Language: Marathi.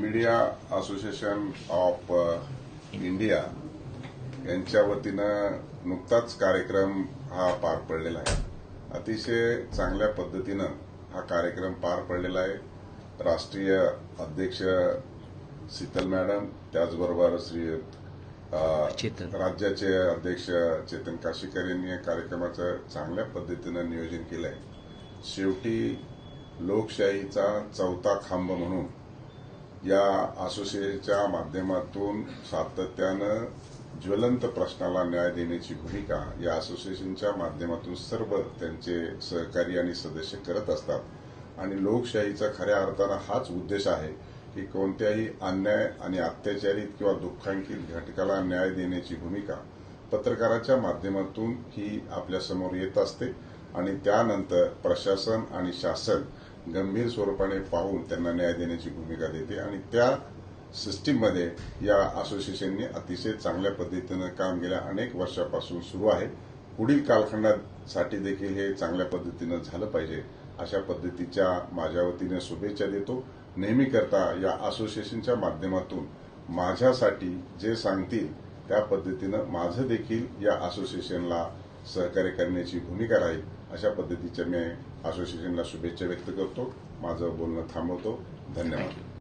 मीडिया असोसिएशन ऑफ इंडिया यांच्या वतीनं नुकताच कार्यक्रम हा पार पडलेला आहे. अतिशय चांगल्या पद्धतीनं हा कार्यक्रम पार पडलेला आहे. राष्ट्रीय अध्यक्ष शीतल मॅडम त्याचबरोबर श्री. राज्याचे अध्यक्ष चेतन काशीकर यांनी या कार्यक्रमाचं चांगल्या पद्धतीनं नियोजन केलं आहे शेवटी लोकशाहीचा चौथा खांब म्हणून या असोसिएशनच्या माध्यमातून सातत्यानं ज्वलंत प्रश्नाला न्याय देण्याची भूमिका या असोसिएशनच्या माध्यमातून सर्व त्यांचे सहकारी आणि सदस्य करत असतात. आणि लोकशाहीचा खऱ्या अर्थानं हाच उद्देश आहे की कोणत्याही अन्याय आणि अत्याचारित किंवा दुःखांकित घटकाला न्याय देण्याची भूमिका पत्रकाराच्या माध्यमातून ही आपल्यासमोर येत असते. आणि त्यानंतर प्रशासन आणि शासन गंभीर स्वरूपाने पाहून त्यांना न्याय देण्याची भूमिका देते आणि त्या सिस्टीममध्ये या असोसिएशनने अतिशय चांगल्या पद्धतीनं काम गेल्या अनेक वर्षापासून सुरू आहे. पुढील कालखंडासाठी देखील हे चांगल्या पद्धतीनं झालं पाहिजे अशा पद्धतीच्या माझ्या वतीने शुभेच्छा देतो. नेहमी करता या असोसिएशनच्या माध्यमातून माझ्यासाठी जे सांगतील त्या पद्धतीनं माझं देखील या असोसिएशनला सहकार्य करण्याची भूमिका राहील अशा पद्धतीच्या मी असोसिएशनला शुभेच्छा व्यक्त करतो. माझं बोलणं थांबवतो. धन्यवाद.